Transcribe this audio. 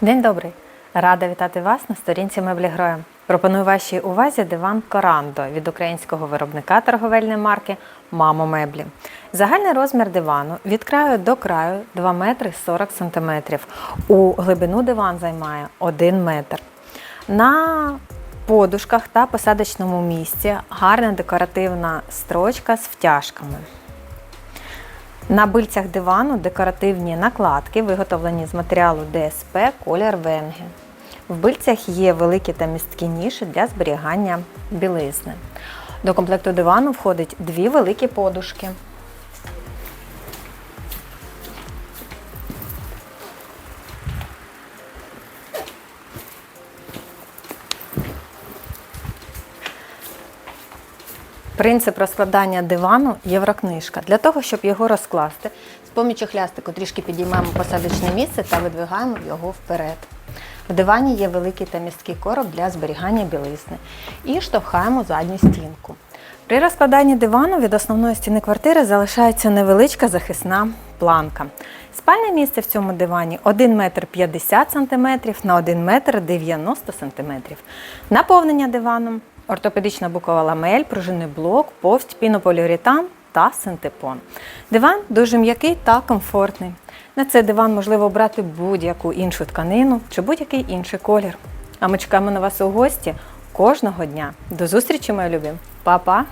День добрий! Рада вітати вас на сторінці меблі Гроя. Пропоную вашій увазі диван Корандо від українського виробника торговельної марки Мамо Меблі. Загальний розмір дивану від краю до краю 2 метри 40 сантиметрів. У глибину диван займає 1 метр. На подушках та посадочному місці гарна декоративна строчка з втяжками. На бильцях дивану декоративні накладки, виготовлені з матеріалу ДСП колір Венге. В бильцях є великі та місткі ніші для зберігання білизни. До комплекту дивану входить дві великі подушки. Принцип розкладання дивану єврокнижка. Для того, щоб його розкласти, з помічю хлястику трішки підіймаємо посадочне місце та видвигаємо його вперед. В дивані є великий та місткий короб для зберігання білизни і штовхаємо задню стінку. При розкладанні дивану від основної стіни квартири залишається невеличка захисна планка. Спальне місце в цьому дивані 1 метр 50 см на 1 метр 90 см. Наповнення диваном ортопедична букова ламель, пружинний блок, повсть, пінополіуретан та синтепон. Диван дуже м'який та комфортний. На цей диван можливо обрати будь-яку іншу тканину чи будь-який інший колір. А ми чекаємо на вас у гості кожного дня. До зустрічі, мої любі! Па-па!